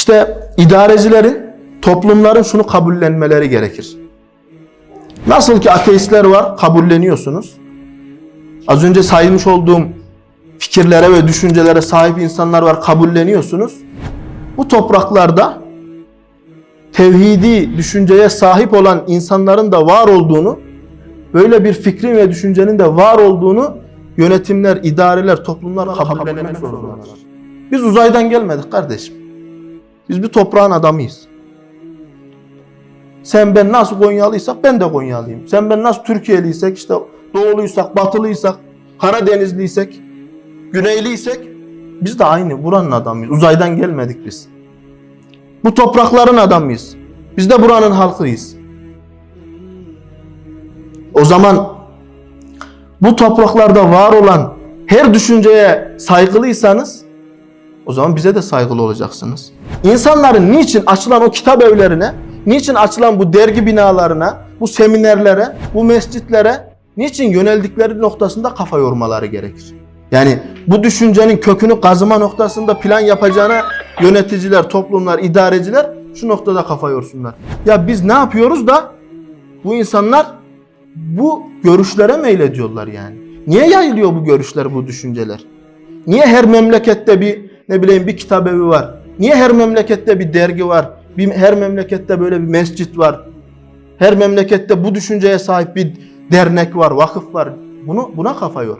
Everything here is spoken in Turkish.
İşte idarecilerin, toplumların şunu kabullenmeleri gerekir. Nasıl ki ateistler var, kabulleniyorsunuz. Az önce saymış olduğum fikirlere ve düşüncelere sahip insanlar var, kabulleniyorsunuz. Bu topraklarda tevhidi düşünceye sahip olan insanların da var olduğunu, böyle bir fikrin ve düşüncenin de var olduğunu yönetimler, idareler, toplumlar kabullenmek zorundalar. Biz uzaydan gelmedik kardeşim. Biz bir toprağın adamıyız. Sen ben nasıl Konyalıysak ben de Konyalıyım. Sen ben nasıl Türkiye'liysek işte doğuluysak, batılıysak, Karadenizliysek, Güneyliysek biz de aynı buranın adamıyız. Uzaydan gelmedik biz. Bu toprakların adamıyız. Biz de buranın halkıyız. O zaman bu topraklarda var olan her düşünceye saygılıysanız o zaman bize de saygılı olacaksınız. İnsanların niçin açılan o kitap evlerine, niçin açılan bu dergi binalarına, bu seminerlere, bu mescitlere niçin yöneldikleri noktasında kafa yormaları gerekir. Yani bu düşüncenin kökünü kazıma noktasında plan yapacağına yöneticiler, toplumlar, idareciler şu noktada kafa yorsunlar. Ya biz ne yapıyoruz da bu insanlar bu görüşlere meylediyorlar yani. Niye yayılıyor bu görüşler, bu düşünceler? Niye her memlekette bir ne bileyim bir kitap evi var? Niye her memlekette bir dergi var? Bir, her memlekette böyle bir mescit var? Her memlekette bu düşünceye sahip bir dernek var, vakıf var. Bunu buna kafa yor.